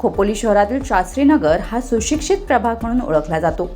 खोपोली शहरातील शास्त्रीनगर हा सुशिक्षित प्रभाग म्हणून ओळखला जातो.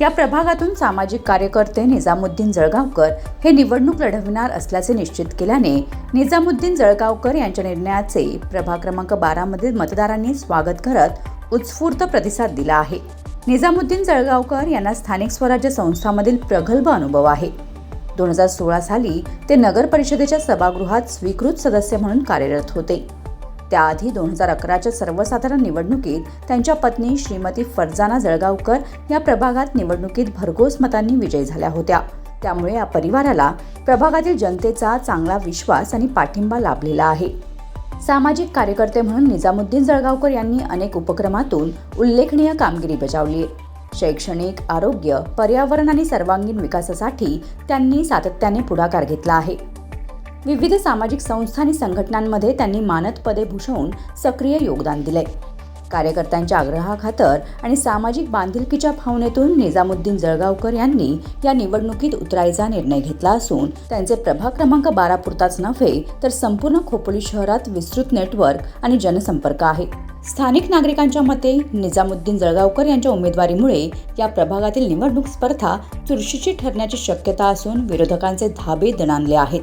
या प्रभागातून सामाजिक कार्यकर्ते निजामुद्दीन जळगावकर हे निवडणूक लढविणार असल्याचे निश्चित केल्याने निजामुद्दीन जळगावकर यांच्या निर्णयाचे प्रभाग क्रमांक बारामधील मतदारांनी स्वागत करत उत्स्फूर्त प्रतिसाद दिला आहे. निजामुद्दीन जळगावकर यांना स्थानिक स्वराज्य संस्थांमधील प्रगल्भ अनुभव आहे. दोन हजार सोळा साली ते नगर परिषदेच्या सभागृहात स्वीकृत सदस्य म्हणून कार्यरत होते. त्याआधी दोन हजार अकराच्या सर्वसाधारण निवडणुकीत त्यांच्या पत्नी श्रीमती फरजाना जळगावकर या प्रभागात निवडणुकीत भरघोस मतांनी विजयी झाल्या होत्या. त्यामुळे या परिवाराला प्रभागातील जनतेचा चांगला विश्वास आणि पाठिंबा लाभलेला आहे. सामाजिक कार्यकर्ते म्हणून निजामुद्दीन जळगावकर यांनी अनेक उपक्रमातून उल्लेखनीय कामगिरी बजावली आहे. शैक्षणिक आरोग्य पर्यावरण आणि सर्वांगीण विकासासाठी त्यांनी सातत्याने पुढाकार घेतला आहे. विविध सामाजिक संस्था आणि संघटनांमध्ये त्यांनी मानद भूषवून सक्रिय योगदान दिले. कार्यकर्त्यांच्या आग्रहाखातर आणि सामाजिक बांधिलकीच्या भावनेतून निजामुद्दीन जळगावकर यांनी या निवडणुकीत उतरायचा निर्णय घेतला असून त्यांचे प्रभाग क्रमांक बारा पुरताच नव्हे तर संपूर्ण खोपोली शहरात विस्तृत नेटवर्क आणि जनसंपर्क आहे. स्थानिक नागरिकांच्या मते निजामुद्दीन जळगावकर यांच्या उमेदवारीमुळे या प्रभागातील निवडणूक स्पर्धा चुरशीची ठरण्याची शक्यता असून विरोधकांचे धाबे दणाणले आहेत.